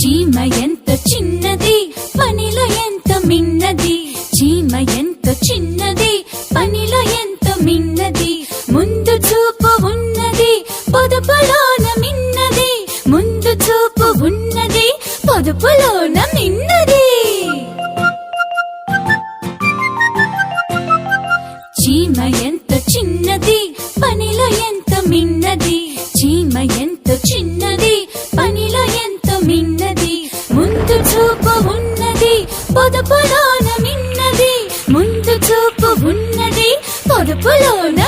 చీమ ఎంత చిన్నది పనిలో ఎంత మిన్నది? చీమ ఎంత చిన్నది పనిలో ఎంత మిన్నది? ముందు చూపు ఉన్నది పొదుపులోన మిన్నది. ముందు చూపు ఉన్నది పొదుపులోన మిన్నది. చీమ ఎంత చిన్నది పనిలో ఎంత ఉన్నది పొదుపులోన మిన్నది ముందు చూపు ఉన్నది పొదుపులోన